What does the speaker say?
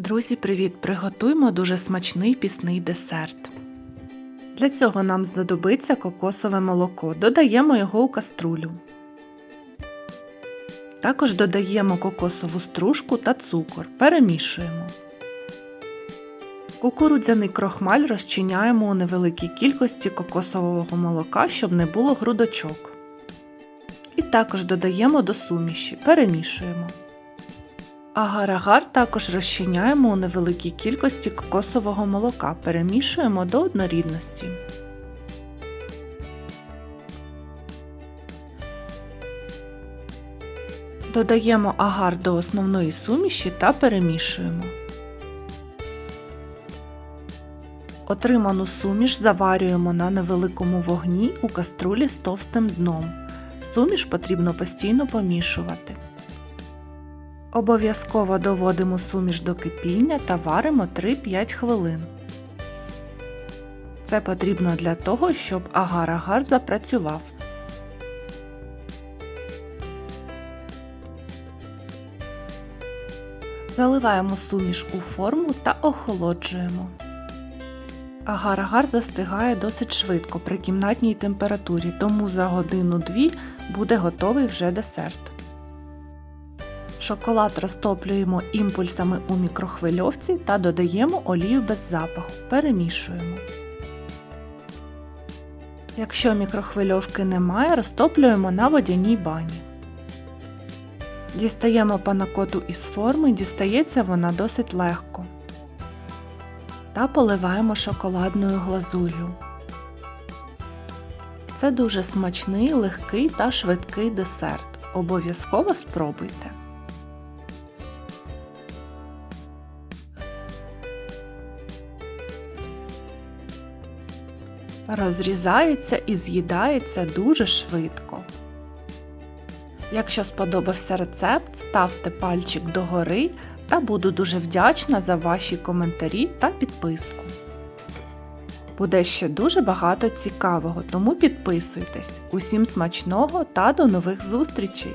Друзі, привіт! Приготуємо дуже смачний пісний десерт. Для цього нам знадобиться кокосове молоко. Додаємо його у каструлю. Також додаємо кокосову стружку та цукор. Перемішуємо. Кукурудзяний крохмаль розчиняємо у невеликій кількості кокосового молока, щоб не було грудочок. І також додаємо до суміші. Перемішуємо. Агар-агар також розчиняємо у невеликій кількості кокосового молока, перемішуємо до однорідності. Додаємо агар до основної суміші та перемішуємо. Отриману суміш заварюємо на невеликому вогні у каструлі з товстим дном. Суміш потрібно постійно помішувати. Обов'язково доводимо суміш до кипіння та варимо 3-5 хвилин. Це потрібно для того, щоб агар-агар запрацював. Заливаємо суміш у форму та охолоджуємо. Агар-агар застигає досить швидко при кімнатній температурі, тому за годину-дві буде готовий вже десерт. Шоколад розтоплюємо імпульсами у мікрохвильовці та додаємо олію без запаху. Перемішуємо. Якщо мікрохвильовки немає, розтоплюємо на водяній бані. Дістаємо панакоту із форми, дістається вона досить легко. Та поливаємо шоколадною глазур'ю. Це дуже смачний, легкий та швидкий десерт. Обов'язково спробуйте. Розрізається і з'їдається дуже швидко. Якщо сподобався рецепт, ставте пальчик догори та буду дуже вдячна за ваші коментарі та підписку. Буде ще дуже багато цікавого, тому підписуйтесь. Усім смачного та до нових зустрічей!